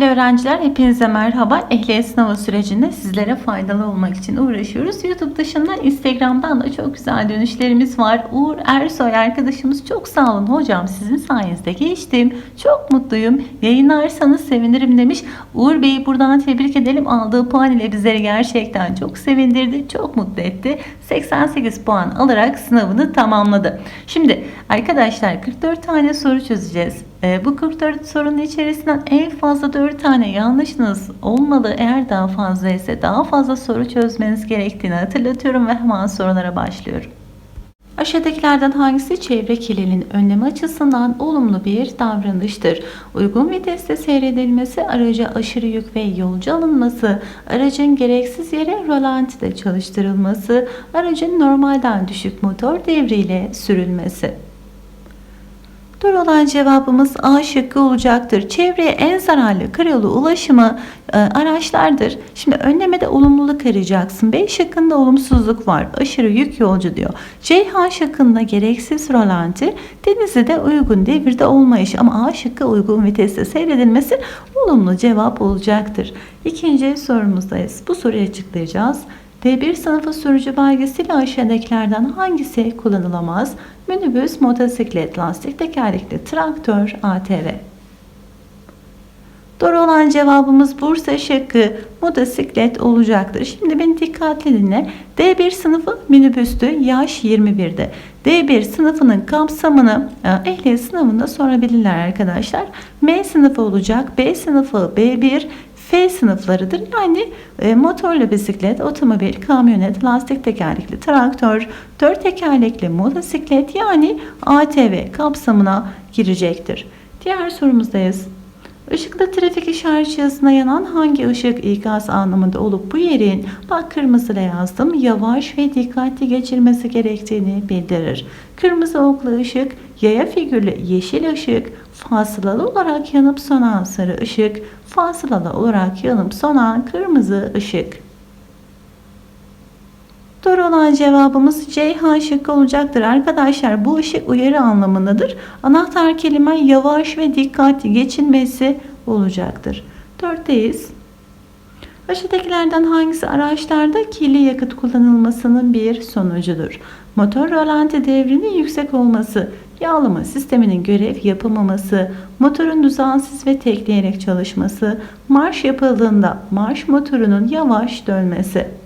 Değerli öğrenciler hepinize merhaba. Ehliyet sınavı sürecinde sizlere faydalı olmak için uğraşıyoruz. YouTube dışında Instagram'dan da çok güzel dönüşlerimiz var. Uğur Ersoy arkadaşımız çok sağ olun hocam sizin sayenizde geçtim. Çok mutluyum. Yayınlarsanız sevinirim demiş. Uğur Bey'i buradan tebrik edelim. Aldığı puan ile bizleri gerçekten çok sevindirdi. Çok mutlu etti. 88 puan alarak sınavını tamamladı. Şimdi arkadaşlar 44 tane soru çözeceğiz. Ee, bu 44 sorunun içerisinden en fazla 4 tane yanlışınız olmalı. Eğer daha fazla ise daha fazla soru çözmeniz gerektiğini hatırlatıyorum ve hemen sorulara başlıyorum. Aşağıdakilerden hangisi çevre kirliliğinin önleme açısından olumlu bir davranıştır? Uygun viteste seyredilmesi, araca aşırı yük ve yolcu alınması, aracın gereksiz yere rolantide çalıştırılması, aracın normalden düşük motor devriyle sürülmesi. Doğru olan cevabımız A şıkkı olacaktır. Çevreye en zararlı karayolu ulaşımı e, araçlardır. Şimdi önlemede olumluluk arayacaksın. B şıkkında olumsuzluk var. Aşırı yük yolcu diyor. Ceyhan şıkkında gereksiz rolanti. Denizli'de uygun devirde olmayış ama A şıkkı uygun viteste seyredilmesi olumlu cevap olacaktır. İkinci sorumuzdayız. Bu soruyu açıklayacağız. D1 sınıfı sürücü belgesiyle aşağıdakilerden hangisi kullanılamaz? Minibüs, motosiklet, lastik tekerlekli, traktör, ATV. Doğru olan cevabımız Bursa şıkkı motosiklet olacaktır. Şimdi beni dikkatli dinle. D1 sınıfı minibüstü yaş 21'de. D1 sınıfının kapsamını e, ehliyet sınavında sorabilirler arkadaşlar. M sınıfı olacak. B sınıfı B1, F sınıflarıdır. Yani e, motorlu bisiklet, otomobil, kamyonet, lastik tekerlekli traktör, dört tekerlekli motosiklet yani ATV kapsamına girecektir. Diğer sorumuzdayız. Işıkta trafik işaret yanan hangi ışık ikaz anlamında olup bu yerin bak kırmızıyla yazdım yavaş ve dikkatli geçirmesi gerektiğini bildirir. Kırmızı oklu ışık, yaya figürlü yeşil ışık, fasılalı olarak yanıp sönen sarı ışık, fasılalı olarak yanıp sönen kırmızı ışık. Doğru olan cevabımız Ceyhan şıkkı olacaktır. Arkadaşlar bu ışık uyarı anlamındadır. Anahtar kelime yavaş ve dikkatli geçilmesi olacaktır. Dörtteyiz. Aşağıdakilerden hangisi araçlarda kirli yakıt kullanılmasının bir sonucudur? Motor rolanti devrinin yüksek olması, yağlama sisteminin görev yapamaması, motorun düzensiz ve tekleyerek çalışması, marş yapıldığında marş motorunun yavaş dönmesi.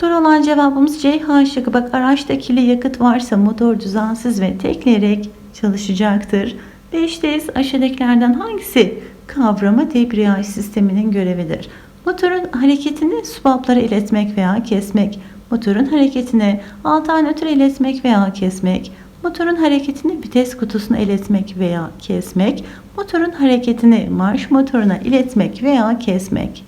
Doğru olan cevabımız Ceyhan şıkkı. Bak araçta kirli yakıt varsa motor düzensiz ve tekleyerek çalışacaktır. 5'teyiz. Aşağıdakilerden hangisi kavrama debriyaj sisteminin görevidir? Motorun hareketini subaplara iletmek veya kesmek, motorun hareketini alternatör iletmek veya kesmek, motorun hareketini vites kutusuna iletmek veya kesmek, motorun hareketini marş motoruna iletmek veya kesmek.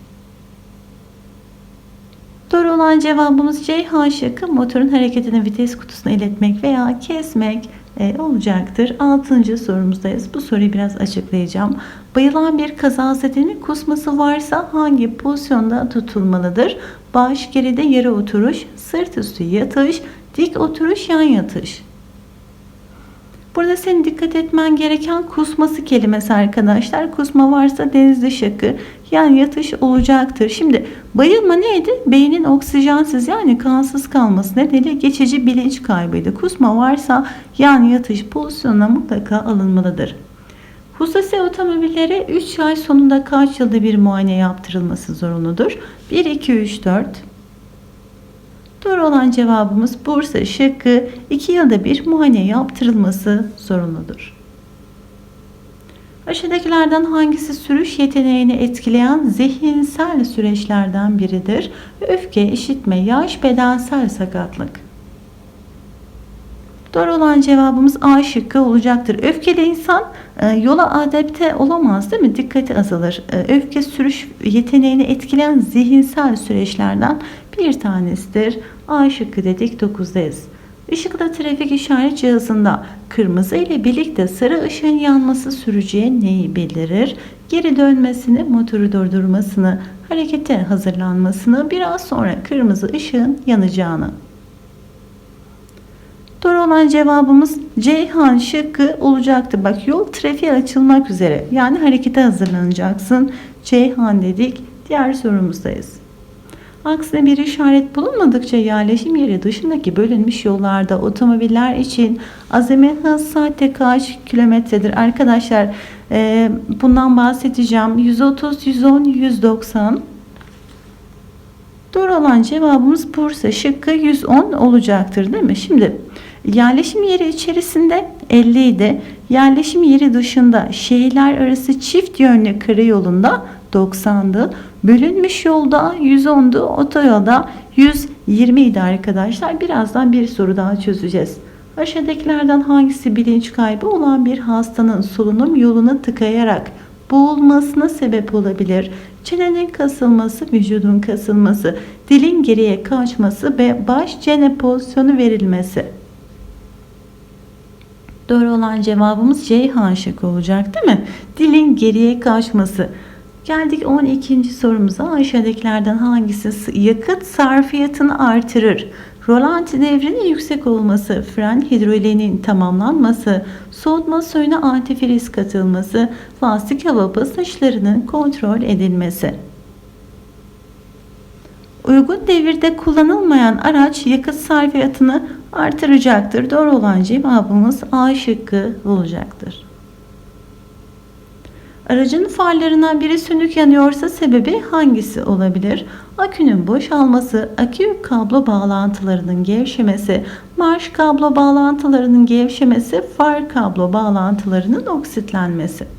Doğru olan cevabımız Ceyhan şıkkı motorun hareketini vites kutusuna iletmek veya kesmek e, olacaktır. Altıncı sorumuzdayız. Bu soruyu biraz açıklayacağım. Bayılan bir kazazedenin kusması varsa hangi pozisyonda tutulmalıdır? Baş geride yere oturuş, sırt üstü yatış, dik oturuş, yan yatış. Burada senin dikkat etmen gereken kusması kelimesi arkadaşlar. Kusma varsa denizli şıkkı yani yatış olacaktır. Şimdi bayılma neydi? Beynin oksijensiz yani kansız kalması nedeniyle geçici bilinç kaybıydı. Kusma varsa yani yatış pozisyonuna mutlaka alınmalıdır. Hususi otomobillere 3 ay sonunda kaç yılda bir muayene yaptırılması zorunludur? 1, 2, 3, 4. Doğru olan cevabımız Bursa şıkkı 2 yılda bir muayene yaptırılması zorunludur. Aşağıdakilerden hangisi sürüş yeteneğini etkileyen zihinsel süreçlerden biridir? Öfke, işitme, yaş, bedensel sakatlık. Doğru olan cevabımız A şıkkı olacaktır. Öfkeli insan e, yola adapte olamaz değil mi? Dikkati azalır. E, öfke sürüş yeteneğini etkileyen zihinsel süreçlerden bir tanesidir. A şıkkı dedik 9'dayız. Işıkta trafik işaret cihazında kırmızı ile birlikte sarı ışığın yanması sürücüye neyi bildirir? Geri dönmesini, motoru durdurmasını, harekete hazırlanmasını, biraz sonra kırmızı ışığın yanacağını. Doğru olan cevabımız Ceyhan şıkkı olacaktı. Bak yol trafiğe açılmak üzere. Yani harekete hazırlanacaksın. Ceyhan dedik. Diğer sorumuzdayız. Aksine bir işaret bulunmadıkça yerleşim yeri dışındaki bölünmüş yollarda otomobiller için azami hız saatte kaç kilometredir? Arkadaşlar e, bundan bahsedeceğim. 130, 110, 190. Doğru olan cevabımız Bursa şıkkı 110 olacaktır değil mi? Şimdi yerleşim yeri içerisinde 50 idi. Yerleşim yeri dışında şehirler arası çift yönlü karayolunda 90'dı. Bölünmüş yolda 110'du. Otoyolda 120 idi arkadaşlar. Birazdan bir soru daha çözeceğiz. Aşağıdakilerden hangisi bilinç kaybı olan bir hastanın solunum yolunu tıkayarak boğulmasına sebep olabilir? Çenenin kasılması, vücudun kasılması, dilin geriye kaçması ve baş çene pozisyonu verilmesi. Doğru olan cevabımız Ceyhan şık olacak değil mi? Dilin geriye kaçması. Geldik 12. sorumuza. Aşağıdakilerden hangisi yakıt sarfiyatını artırır? Rolanti devrinin yüksek olması, fren hidroliğinin tamamlanması, soğutma suyuna antifriz katılması, lastik hava basınçlarının kontrol edilmesi. Uygun devirde kullanılmayan araç yakıt sarfiyatını artıracaktır. Doğru olan cevabımız A şıkkı olacaktır. Aracın farlarından biri sönük yanıyorsa sebebi hangisi olabilir? Akünün boşalması, akü kablo bağlantılarının gevşemesi, marş kablo bağlantılarının gevşemesi, far kablo bağlantılarının oksitlenmesi.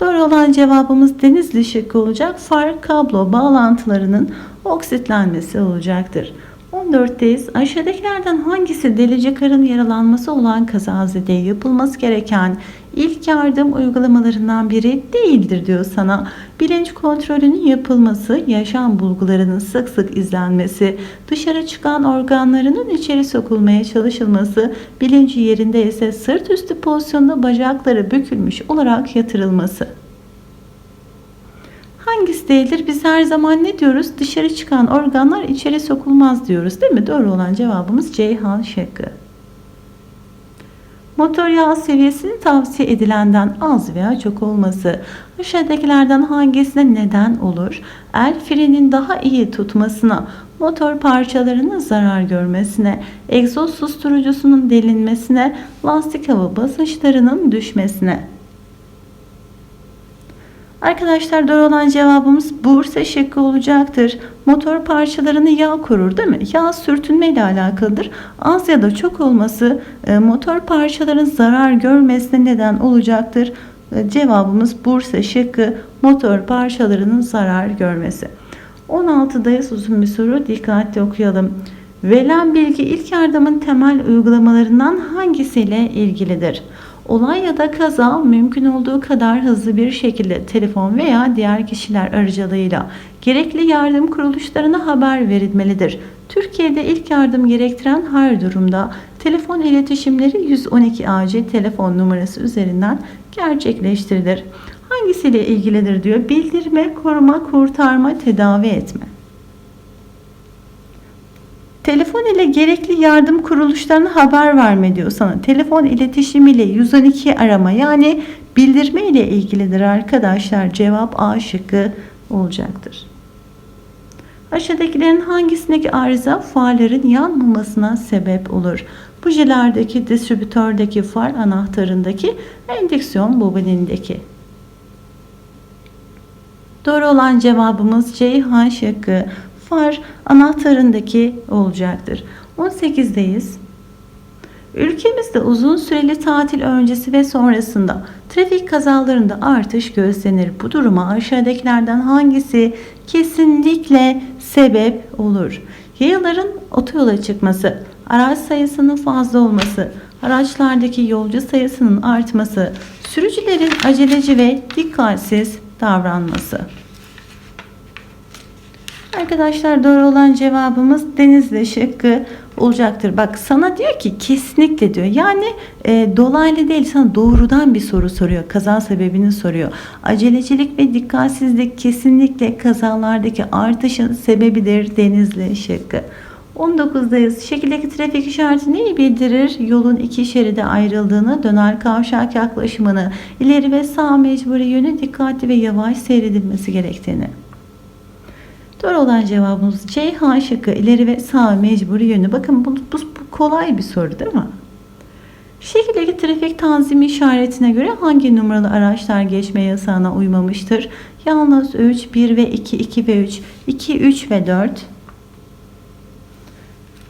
Doğru olan cevabımız denizli şıkkı olacak. Far kablo bağlantılarının oksitlenmesi olacaktır. 14'teyiz. Aşağıdakilerden hangisi delici karın yaralanması olan kazazede yapılması gereken ilk yardım uygulamalarından biri değildir diyor sana. Bilinç kontrolünün yapılması, yaşam bulgularının sık sık izlenmesi, dışarı çıkan organlarının içeri sokulmaya çalışılması, bilinci yerinde ise sırt üstü pozisyonda bacakları bükülmüş olarak yatırılması. Hangisi değildir? Biz her zaman ne diyoruz? Dışarı çıkan organlar içeri sokulmaz diyoruz değil mi? Doğru olan cevabımız Ceyhan şıkkı. Motor yağ seviyesinin tavsiye edilenden az veya çok olması aşağıdakilerden hangisine neden olur? El frenin daha iyi tutmasına, motor parçalarının zarar görmesine, egzoz susturucusunun delinmesine, lastik hava basınçlarının düşmesine. Arkadaşlar doğru olan cevabımız Bursa şıkkı olacaktır. Motor parçalarını yağ korur değil mi? Yağ sürtünme ile alakalıdır. Az ya da çok olması e, motor parçaların zarar görmesine neden olacaktır. E, cevabımız Bursa şıkkı motor parçalarının zarar görmesi. 16'dayız uzun bir soru dikkatli okuyalım. Verilen bilgi ilk yardımın temel uygulamalarından hangisiyle ilgilidir? Olay ya da kaza mümkün olduğu kadar hızlı bir şekilde telefon veya diğer kişiler aracılığıyla gerekli yardım kuruluşlarına haber verilmelidir. Türkiye'de ilk yardım gerektiren her durumda telefon iletişimleri 112 acil telefon numarası üzerinden gerçekleştirilir. Hangisiyle ilgilidir diyor. Bildirme, koruma, kurtarma, tedavi etme. Telefon ile gerekli yardım kuruluşlarına haber verme diyor sana. Telefon iletişimiyle 112 arama yani bildirme ile ilgilidir arkadaşlar. Cevap A şıkkı olacaktır. Aşağıdakilerin hangisindeki arıza farların yanmamasına sebep olur? Bujelerdeki, distribütördeki, far anahtarındaki, endüksiyon bobinindeki. Doğru olan cevabımız Ceyhan şıkkı far anahtarındaki olacaktır. 18'deyiz. Ülkemizde uzun süreli tatil öncesi ve sonrasında trafik kazalarında artış gözlenir. Bu duruma aşağıdakilerden hangisi kesinlikle sebep olur? Yayaların otoyola çıkması, araç sayısının fazla olması, araçlardaki yolcu sayısının artması, sürücülerin aceleci ve dikkatsiz davranması. Arkadaşlar doğru olan cevabımız Denizli şıkkı olacaktır. Bak sana diyor ki kesinlikle diyor. Yani e, dolaylı değil sana doğrudan bir soru soruyor. Kaza sebebini soruyor. Acelecilik ve dikkatsizlik kesinlikle kazalardaki artışın sebebidir Denizli şıkkı. 19'dayız. Şekildeki trafik işareti neyi bildirir? Yolun iki şeride ayrıldığını, döner kavşak yaklaşımını, ileri ve sağ mecburi yönü dikkatli ve yavaş seyredilmesi gerektiğini. Doğru olan cevabımız C. H şıkkı ileri ve sağ mecburi yönü. Bakın bu, bu, bu kolay bir soru değil mi? Şekildeki trafik tanzimi işaretine göre hangi numaralı araçlar geçme yasağına uymamıştır? Yalnız 3, 1 ve 2, 2 ve 3, 2, 3 ve 4.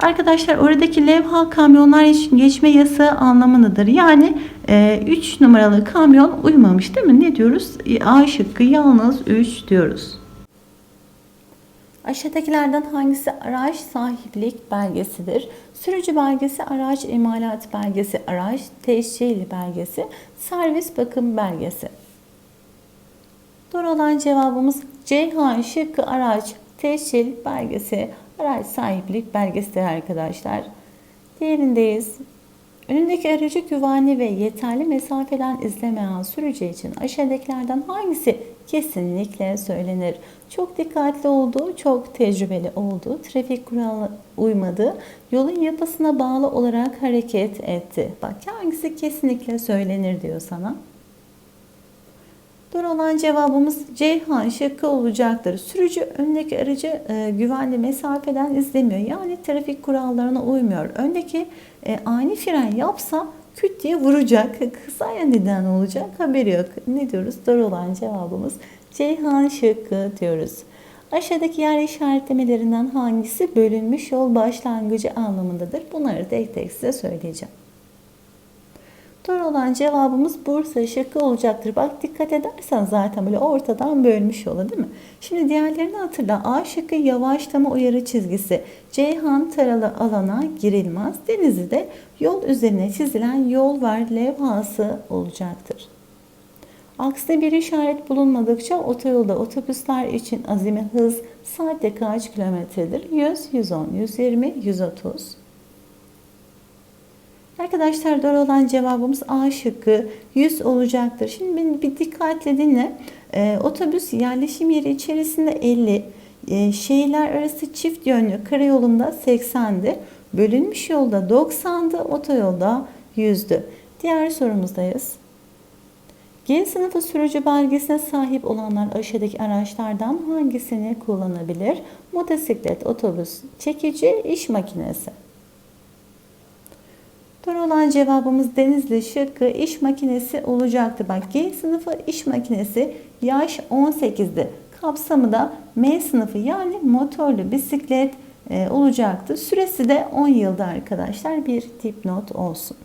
Arkadaşlar oradaki levha kamyonlar için geçme yasağı anlamındadır. Yani 3 numaralı kamyon uymamış değil mi? Ne diyoruz? E, A şıkkı yalnız 3 diyoruz. Aşağıdakilerden hangisi araç sahiplik belgesidir? Sürücü belgesi, araç imalat belgesi, araç tescil belgesi, servis bakım belgesi. Doğru olan cevabımız Ceyhan şıkkı araç tescil belgesi, araç sahiplik belgesidir arkadaşlar. Diğerindeyiz. Önündeki aracı güvenli ve yeterli mesafeden izlemeyen sürücü için aşağıdakilerden hangisi kesinlikle söylenir? Çok dikkatli olduğu, çok tecrübeli olduğu, trafik kuralına uymadı, yolun yapısına bağlı olarak hareket etti. Bak hangisi kesinlikle söylenir diyor sana. Doğru olan cevabımız Ceyhan şıkkı olacaktır. Sürücü öndeki aracı e, güvenli mesafeden izlemiyor. Yani trafik kurallarına uymuyor. Öndeki e, ani fren yapsa küt diye vuracak. Kısaya neden olacak haberi yok. Ne diyoruz? Doğru olan cevabımız Ceyhan şıkkı diyoruz. Aşağıdaki yer işaretlemelerinden hangisi bölünmüş yol başlangıcı anlamındadır? Bunları tek tek size söyleyeceğim. Doğru olan cevabımız Bursa şıkkı olacaktır. Bak dikkat edersen zaten böyle ortadan bölmüş yolu değil mi? Şimdi diğerlerini hatırla. A şıkkı yavaşlama uyarı çizgisi. Ceyhan taralı alana girilmez. Denizli'de yol üzerine çizilen yol var levhası olacaktır. Aksine bir işaret bulunmadıkça otoyolda otobüsler için azami hız saatte kaç kilometredir? 100, 110, 120, 130. Arkadaşlar doğru olan cevabımız A şıkkı 100 olacaktır. Şimdi beni bir dikkatle dinle. Ee, otobüs yerleşim yeri içerisinde 50, e, şehirler arası çift yönlü karayolunda 80'di. Bölünmüş yolda 90'dı, otoyolda 100'dü. Diğer sorumuzdayız. G sınıfı sürücü belgesine sahip olanlar aşağıdaki araçlardan hangisini kullanabilir? Motosiklet, otobüs, çekici, iş makinesi. Doğru olan cevabımız Denizli şıkkı iş makinesi olacaktı. Bak G sınıfı iş makinesi yaş 18'di. Kapsamı da M sınıfı yani motorlu bisiklet e, olacaktı. Süresi de 10 yılda arkadaşlar bir dipnot olsun.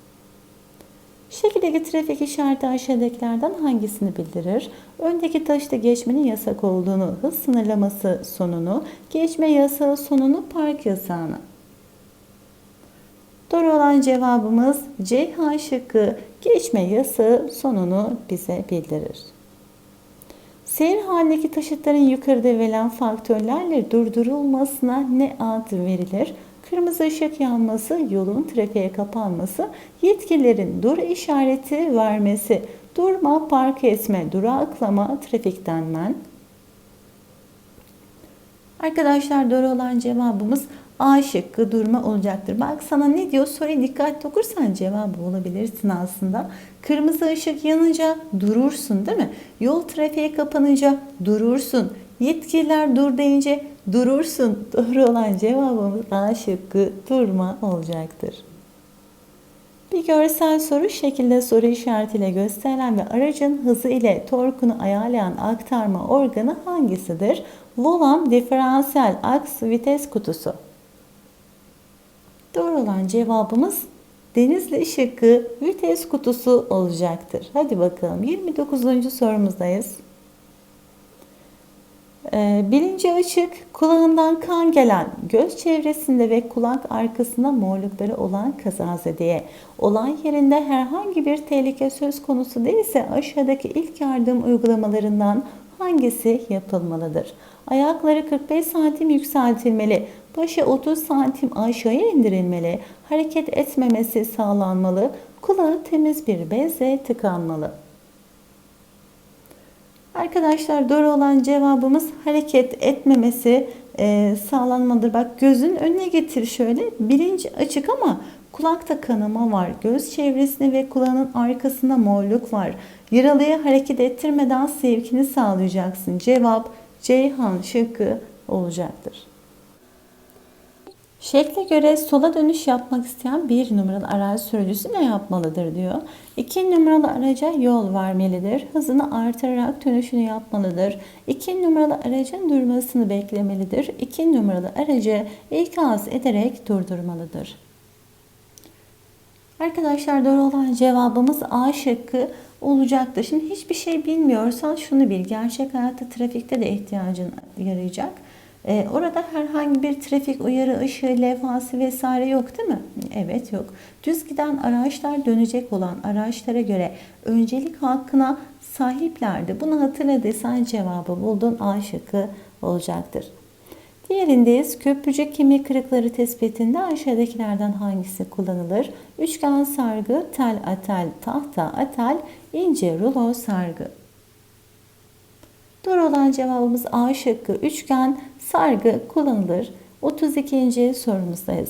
Şekildeki trafik işareti aşağıdakilerden hangisini bildirir? Öndeki taşta geçmenin yasak olduğunu, hız sınırlaması sonunu, geçme yasağı sonunu, park yasağını. Doğru olan cevabımız C şıkkı geçme yasağı sonunu bize bildirir. Seyir halindeki taşıtların yukarıda verilen faktörlerle durdurulmasına ne ad verilir? Kırmızı ışık yanması, yolun trafiğe kapanması, yetkililerin dur işareti vermesi, durma, park etme, duraklama, trafikten men. Arkadaşlar doğru olan cevabımız A şıkkı durma olacaktır. Bak sana ne diyor? Soruyu dikkatli okursan cevabı bulabilirsin aslında. Kırmızı ışık yanınca durursun değil mi? Yol trafiğe kapanınca durursun. Yetkililer dur deyince durursun. Doğru olan cevabımız A şıkkı durma olacaktır. Bir görsel soru şekilde soru işaretiyle gösterilen ve aracın hızı ile torkunu ayarlayan aktarma organı hangisidir? Volan diferansiyel aks vites kutusu. Doğru olan cevabımız Denizli şıkkı vites kutusu olacaktır. Hadi bakalım 29. sorumuzdayız. Ee, bilinci açık, kulağından kan gelen, göz çevresinde ve kulak arkasında morlukları olan kazazedeye. Olay yerinde herhangi bir tehlike söz konusu değilse aşağıdaki ilk yardım uygulamalarından hangisi yapılmalıdır? Ayakları 45 santim yükseltilmeli. Başı 30 santim aşağıya indirilmeli. Hareket etmemesi sağlanmalı. Kulağı temiz bir bezle tıkanmalı. Arkadaşlar doğru olan cevabımız hareket etmemesi e, sağlanmalıdır. Bak gözün önüne getir şöyle. Bilinç açık ama kulakta kanama var. Göz çevresinde ve kulağının arkasında morluk var. Yaralıyı hareket ettirmeden sevkini sağlayacaksın. Cevap Ceyhan şıkkı olacaktır. Şekle göre sola dönüş yapmak isteyen bir numaralı araç sürücüsü ne yapmalıdır diyor. İki numaralı araca yol vermelidir. Hızını artırarak dönüşünü yapmalıdır. İki numaralı aracın durmasını beklemelidir. İki numaralı aracı ikaz ederek durdurmalıdır. Arkadaşlar doğru olan cevabımız A şıkkı olacaktır. Şimdi hiçbir şey bilmiyorsan şunu bil. Gerçek hayatta trafikte de ihtiyacın yarayacak. Ee, orada herhangi bir trafik uyarı ışığı, levhası vesaire yok değil mi? Evet yok. Düz giden araçlar dönecek olan araçlara göre öncelik hakkına sahiplerdi. Bunu hatırladıysan cevabı buldun. A şıkkı olacaktır. Diğerindeyiz. Köprücük kemik kırıkları tespitinde aşağıdakilerden hangisi kullanılır? Üçgen sargı, tel atel, tahta atel, ince rulo sargı. Doğru olan cevabımız A şıkkı. Üçgen sargı kullanılır. 32. sorumuzdayız.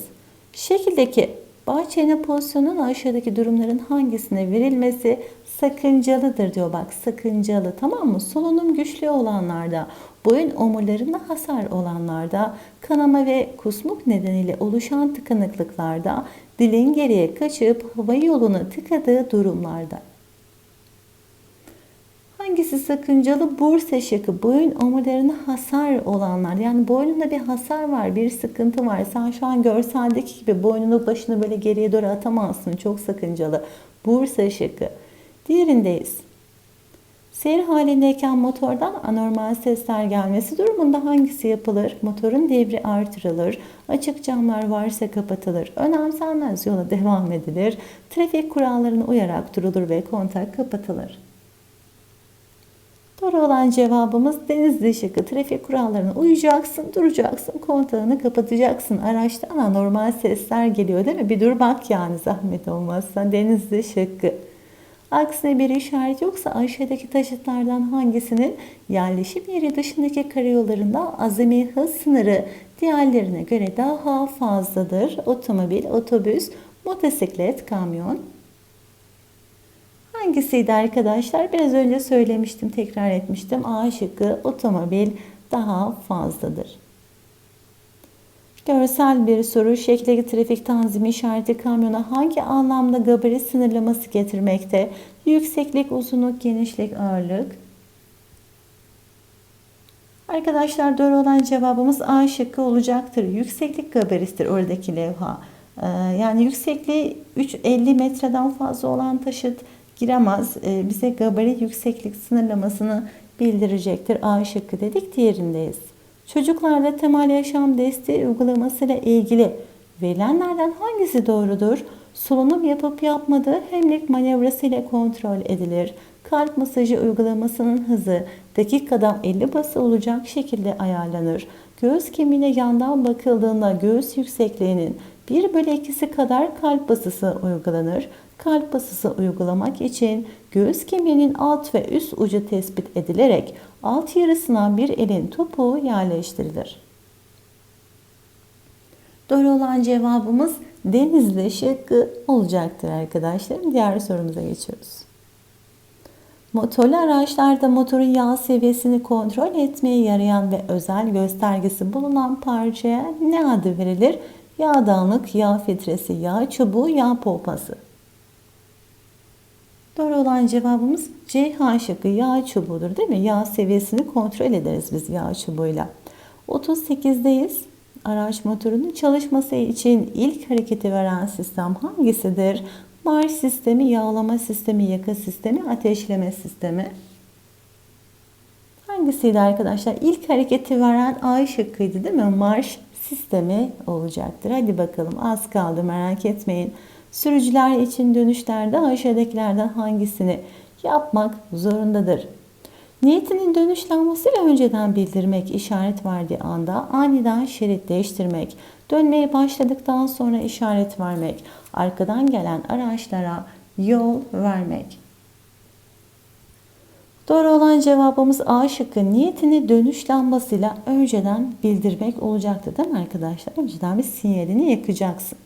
Şekildeki bahçenin pozisyonunun aşağıdaki durumların hangisine verilmesi sakıncalıdır diyor bak sakıncalı tamam mı? Solunum güçlü olanlarda, boyun omurlarında hasar olanlarda, kanama ve kusmuk nedeniyle oluşan tıkanıklıklarda, dilin geriye kaçıp hava yolunu tıkadığı durumlarda. Hangisi sakıncalı? Bursa şıkkı. Boyun omurlarına hasar olanlar. Yani boynunda bir hasar var, bir sıkıntı var. Sen şu an görseldeki gibi boynunu başını böyle geriye doğru atamazsın. Çok sakıncalı. Bursa şıkkı. Diğerindeyiz. Seyir halindeyken motordan anormal sesler gelmesi durumunda hangisi yapılır? Motorun devri artırılır, açık camlar varsa kapatılır, önemsenmez yola devam edilir, trafik kurallarına uyarak durulur ve kontak kapatılır. Doğru olan cevabımız denizli şıkkı. Trafik kurallarına uyacaksın, duracaksın, kontağını kapatacaksın. Araçtan anormal sesler geliyor değil mi? Bir dur bak yani zahmet olmazsa. Denizli şıkkı. Aksine bir işaret yoksa aşağıdaki taşıtlardan hangisinin yerleşim yeri dışındaki karayollarında azami hız sınırı diğerlerine göre daha fazladır? Otomobil, otobüs, motosiklet, kamyon. Hangisiydi arkadaşlar? Biraz önce söylemiştim, tekrar etmiştim. A şıkkı otomobil daha fazladır. Görsel bir soru. Şekildeki trafik tanzimi işareti kamyona hangi anlamda gabarit sınırlaması getirmekte? Yükseklik, uzunluk, genişlik, ağırlık. Arkadaşlar doğru olan cevabımız A şıkkı olacaktır. Yükseklik gabarittir oradaki levha. Ee, yani yüksekliği 350 metreden fazla olan taşıt giremez. Ee, bize gabarit yükseklik sınırlamasını bildirecektir. A şıkkı dedik. Diğerindeyiz. Çocuklarda temel yaşam desteği uygulamasıyla ilgili verilenlerden hangisi doğrudur? Solunum yapıp yapmadığı hemlik manevrası ile kontrol edilir. Kalp masajı uygulamasının hızı dakikada 50 bası olacak şekilde ayarlanır. Göğüs kemiğine yandan bakıldığında göğüs yüksekliğinin 1 bölü 2'si kadar kalp basısı uygulanır. Kalp basısı uygulamak için göğüs kemiğinin alt ve üst ucu tespit edilerek alt yarısına bir elin topuğu yerleştirilir. Doğru olan cevabımız denizli şıkkı olacaktır arkadaşlarım. Diğer sorumuza geçiyoruz. Motorlu araçlarda motorun yağ seviyesini kontrol etmeye yarayan ve özel göstergesi bulunan parçaya ne adı verilir? Yağ dağınık, yağ filtresi, yağ çubuğu, yağ pompası. Doğru olan cevabımız C şıkkı yağ çubuğudur değil mi? Yağ seviyesini kontrol ederiz biz yağ çubuğuyla. 38'deyiz. Araç motorunun çalışması için ilk hareketi veren sistem hangisidir? Marş sistemi, yağlama sistemi, yaka sistemi, ateşleme sistemi. Hangisiydi arkadaşlar? İlk hareketi veren A şıkkıydı değil mi? Marş sistemi olacaktır. Hadi bakalım az kaldı merak etmeyin. Sürücüler için dönüşlerde aşağıdakilerden hangisini yapmak zorundadır? Niyetinin dönüşlenmesiyle önceden bildirmek, işaret verdiği anda aniden şerit değiştirmek, dönmeye başladıktan sonra işaret vermek, arkadan gelen araçlara yol vermek. Doğru olan cevabımız A şıkkı. Niyetini dönüş lambasıyla önceden bildirmek olacaktı değil mi arkadaşlar? Önceden bir sinyalini yakacaksın.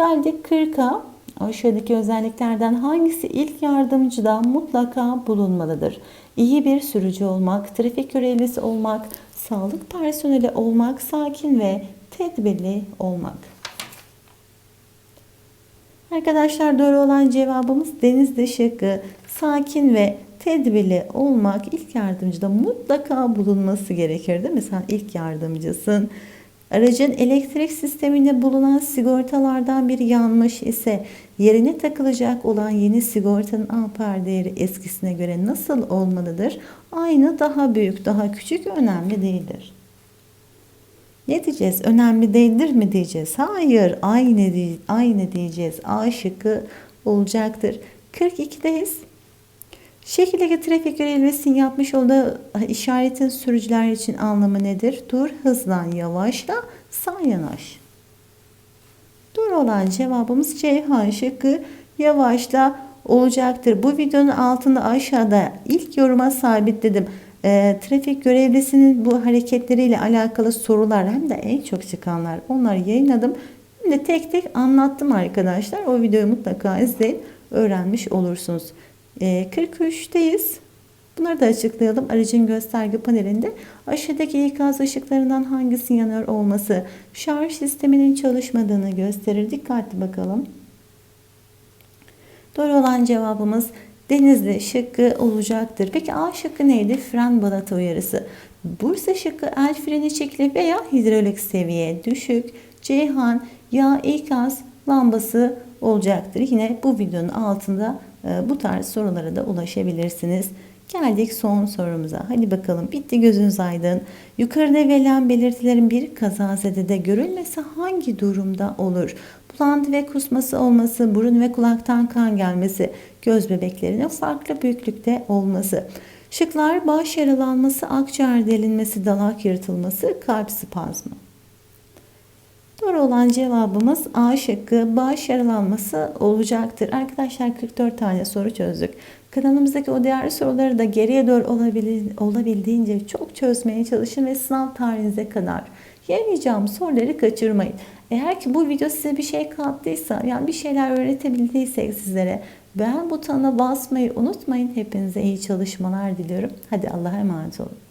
Geldik 40'a. Aşağıdaki özelliklerden hangisi ilk yardımcıda mutlaka bulunmalıdır? İyi bir sürücü olmak, trafik görevlisi olmak, sağlık personeli olmak, sakin ve tedbirli olmak. Arkadaşlar doğru olan cevabımız denizli şıkkı. Sakin ve tedbirli olmak ilk yardımcıda mutlaka bulunması gerekir değil mi? Sen ilk yardımcısın. Aracın elektrik sisteminde bulunan sigortalardan biri yanmış ise yerine takılacak olan yeni sigortanın amper değeri eskisine göre nasıl olmalıdır? Aynı, daha büyük, daha küçük önemli değildir. Ne diyeceğiz? Önemli değildir mi diyeceğiz? Hayır, aynı, aynı diyeceğiz. A şıkkı olacaktır. 42'deyiz. Şekildeki trafik görevlisinin yapmış olduğu işaretin sürücüler için anlamı nedir? Dur, hızlan, yavaşla, sağ yanaş. Doğru olan cevabımız Ceyhan şıkkı yavaşla olacaktır. Bu videonun altında aşağıda ilk yoruma sabitledim. E, trafik görevlisinin bu hareketleriyle alakalı sorular hem de en çok çıkanlar onları yayınladım. Hem de tek tek anlattım arkadaşlar. O videoyu mutlaka izleyip öğrenmiş olursunuz. E, 43'teyiz. Bunları da açıklayalım. Aracın gösterge panelinde aşağıdaki ikaz ışıklarından hangisinin yanıyor olması şarj sisteminin çalışmadığını gösterir. Dikkatli bakalım. Doğru olan cevabımız Denizli şıkkı olacaktır. Peki A şıkkı neydi? Fren balata uyarısı. Bursa şıkkı el freni çekili veya hidrolik seviye düşük. Ceyhan yağ ikaz lambası olacaktır. Yine bu videonun altında bu tarz sorulara da ulaşabilirsiniz. Geldik son sorumuza. Hadi bakalım bitti gözünüz aydın. Yukarıda verilen belirtilerin bir kazazedede görülmesi hangi durumda olur? Bulantı ve kusması olması, burun ve kulaktan kan gelmesi, göz bebeklerinin farklı büyüklükte olması. Şıklar baş yaralanması, akciğer delinmesi, dalak yırtılması, kalp spazmı. Doğru olan cevabımız A şıkkı baş yaralanması olacaktır. Arkadaşlar 44 tane soru çözdük. Kanalımızdaki o değerli soruları da geriye doğru olabildiğince çok çözmeye çalışın ve sınav tarihinize kadar yemeyeceğim soruları kaçırmayın. Eğer ki bu video size bir şey kattıysa, yani bir şeyler öğretebildiysek sizlere beğen butonuna basmayı unutmayın. Hepinize iyi çalışmalar diliyorum. Hadi Allah'a emanet olun.